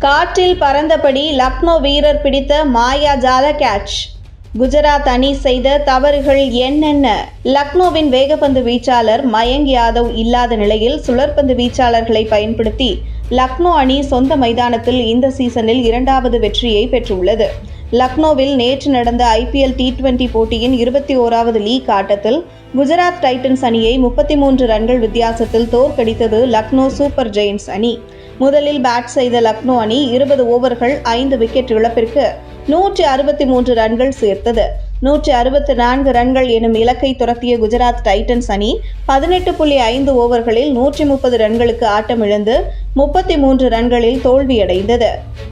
காற்றில் பறந்தபடி லக்னோ வீரர் பிடித்த மாயாஜால கேட்ச். குஜராத் அணி செய்த தவறுகள் என்னென்ன? லக்னோவின் வேகப்பந்து வீச்சாளர் மயங்க் யாதவ் இல்லாத நிலையில் சுழற்பந்து வீச்சாளர்களை பயன்படுத்தி லக்னோ அணி சொந்த மைதானத்தில் இந்த சீசனில் இரண்டாவது வெற்றியை பெற்றுள்ளது. லக்னோவில் நேற்று நடந்த ஐபிஎல் டி டுவெண்டி போட்டியின் இருபத்தி ஓராவது லீக் ஆட்டத்தில் குஜராத் டைட்டன்ஸ் அணியை முப்பத்தி மூன்று ரன்கள் வித்தியாசத்தில் தோற்கடித்தது லக்னோ சூப்பர் ஜெயின்ஸ் அணி. முதலில் பேட் செய்த லக்னோ அணி இருபது ஓவர்கள் ஐந்து விக்கெட் இழப்பிற்கு நூற்றி அறுபத்தி மூன்று ரன்கள் சேர்த்தது. நூற்றி அறுபத்தி நான்கு ரன்கள் எனும் இலக்கை துரத்திய குஜராத் டைட்டன்ஸ் அணி பதினெட்டு புள்ளி ஐந்து ஓவர்களில் நூற்றி முப்பது ரன்களுக்கு ஆட்டமிழந்து முப்பத்தி மூன்று ரன்களில் தோல்வியடைந்தது.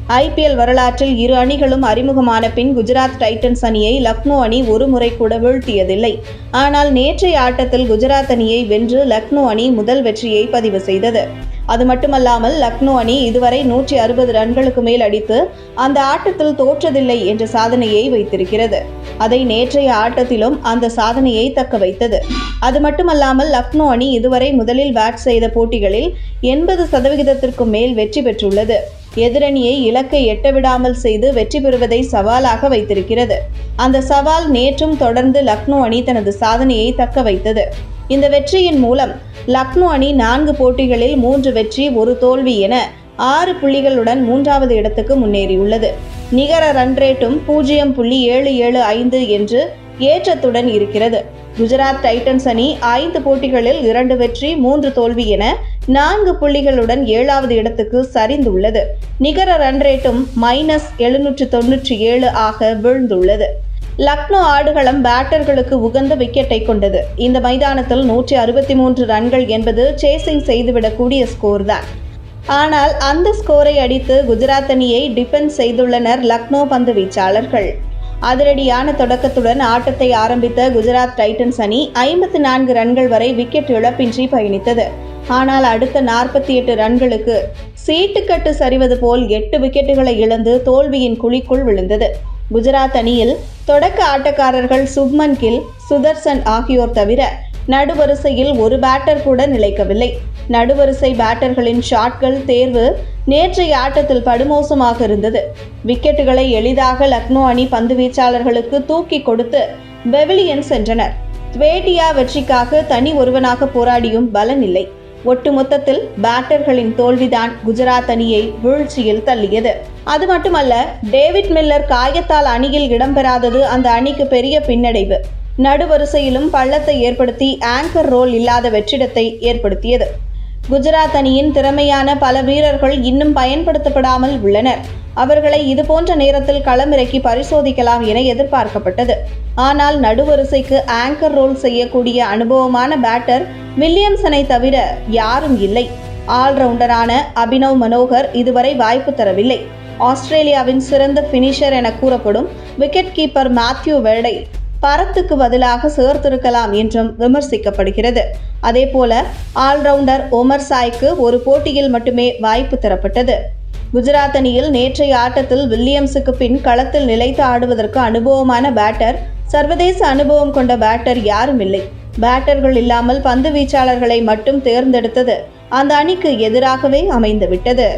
ஐபிஎல் வரலாற்றில் இரு அணிகளும் அறிமுகமான பின் குஜராத் டைட்டன்ஸ் அணியை லக்னோ அணி ஒரு முறை கூட வீழ்த்தியதில்லை. ஆனால் நேற்றைய ஆட்டத்தில் குஜராத் அணியை வென்று லக்னோ அணி முதல் வெற்றியை பதிவு செய்தது. அது மட்டுமல்லாமல் லக்னோ அணி இதுவரை நூற்றி அறுபது ரன்களுக்கு மேல் அடித்து அந்த ஆட்டத்தில் தோற்றதில்லை என்ற சாதனையை வைத்திருக்கிறது. அதை நேற்றைய ஆட்டத்திலும் அந்த சாதனையை தக்க வைத்தது. அது மட்டுமல்லாமல் லக்னோ அணி இதுவரை முதலில் பேட் செய்த போட்டிகளில் எண்பது சதவிகிதத்திற்கும் மேல் வெற்றி பெற்றுள்ளது. எதிரணியை இலக்கை எட்டவிடாமல் செய்து வெற்றி பெறுவதை சவாலாக வைத்திருக்கிறது. அந்த சவால் நேற்றும் தொடர்ந்து லக்னோ அணி தனது சாதனையை தக்க வைத்தது. இந்த வெற்றியின் மூலம் லக்னோ அணி நான்கு போட்டிகளில் மூன்று வெற்றி ஒரு தோல்வி என ஆறு புள்ளிகளுடன் மூன்றாவது இடத்துக்கு முன்னேறியுள்ளது. நிகர ரன் ரேட்டும் பூஜ்ஜியம் புள்ளி ஏழு ஏழு ஐந்து என்று ஏற்றத்துடன் இருக்கிறது. குஜராத் டைட்டன்ஸ் அணி ஐந்து போட்டிகளில் இரண்டு வெற்றி மூன்று தோல்வி என நான்கு புள்ளிகளுடன் ஏழாவது இடத்துக்கு சரிந்துள்ளது. நிகர ரன் ரேட்டும் மைனஸ் எழுநூற்று தொன்னூற்றி ஏழு ஆக வீழ்ந்துள்ளது. லக்னோ ஆடுகளம் பேட்டர்களுக்கு உகந்த விக்கெட்டை கொண்டது. இந்த மைதானத்தில் நூற்றி அறுபத்தி மூன்று ரன்கள் என்பது சேசிங் செய்துவிடக்கூடிய ஸ்கோர் தான் ஆனால் அந்த ஸ்கோரை அடித்து குஜராத் அணியை டிஃபென்ஸ் செய்துள்ளனர் லக்னோ பந்து வீச்சாளர்கள். அதிரடியான தொடக்கத்துடன் ஆட்டத்தை ஆரம்பித்த குஜராத் டைட்டன்ஸ் அணி ஐம்பத்தி நான்கு ரன்கள் வரை விக்கெட் இழப்பின்றி பயணித்தது. ஆனால் அடுத்த நாற்பத்தி எட்டு ரன்களுக்கு சீட்டுக்கட்டு சரிவது போல் எட்டு விக்கெட்டுகளை இழந்து தோல்வியின் குழிக்குள் விழுந்தது. குஜராத் அணியில் தொடக்க ஆட்டக்காரர்கள் சுப்மன் கில் சுதர்சன் ஆகியோர் தவிர நடுவரிசையில் ஒரு பேட்டர் கூட நிலைக்கவில்லை. நடுவரிசை பேட்டர்களின் ஷாட்கள் தேர்வு நேற்றைய ஆட்டத்தில் படுமோசமாக இருந்தது. விக்கெட்டுகளை எளிதாக லக்னோ அணி பந்து வீச்சாளர்களுக்கு தூக்கி கொடுத்து பெவிலியன் சென்றனர். துவேட்டியா வெற்றிக்காக தனி ஒருவனாக போராடியும் பலன் இல்லை. ஒட்டுமொத்தத்தில் பேட்டர்களின் தோல்விதான் குஜராத் அணியை வீழ்ச்சியில் தள்ளியது. அது மட்டுமல்ல டேவிட் மில்லர் காயத்தால் அணியில் இடம்பெறாதது அந்த அணிக்கு பெரிய பின்னடைவு. நடுவரிசையிலும் பள்ளத்தை ஏற்படுத்தி ஆங்கர் ரோல் இல்லாத வெற்றிடத்தை ஏற்படுத்தியது. குஜராத் அணியின் திறமையான பல வீரர்கள் இன்னும் பயன்படுத்தப்படாமல் உள்ளனர். அவர்களை இதுபோன்ற நேரத்தில் களமிறக்கி பரிசோதிக்கலாம் என எதிர்பார்க்கப்பட்டது. ஆனால் நடுவரிசைக்கு ஆங்கர் ரோல் செய்யக்கூடிய அனுபவமான பேட்டர் வில்லியம்சனை தவிர யாரும் இல்லை. ஆல்ரவுண்டரான அபினவ் மனோகர் இதுவரை வாய்ப்பு தரவில்லை. ஆஸ்திரேலியாவின் சிறந்த பினிஷர் என கூறப்படும் விக்கெட் கீப்பர் மேத்யூ வெர்டை பரத்துக்கு பதிலாக சேர்த்திருக்கலாம் என்றும் விமர்சிக்கப்படுகிறது. அதேபோல ஆல்ரவுண்டர் ஒமர் சாய்க்கு ஒரு போட்டியில் மட்டுமே வாய்ப்பு தரப்பட்டது. குஜராத் அணியில் நேற்றைய ஆட்டத்தில் வில்லியம்ஸுக்கு பின் களத்தில் நிலைத்து ஆடுவதற்கு அனுபவமான பேட்டர் சர்வதேச அனுபவம் கொண்ட பேட்டர் யாரும் இல்லை. பேட்டர்கள் இல்லாமல் பந்து வீச்சாளர்களை மட்டும் தேர்ந்தெடுத்தது அந்த அணிக்கு எதிராகவே அமைந்துவிட்டது.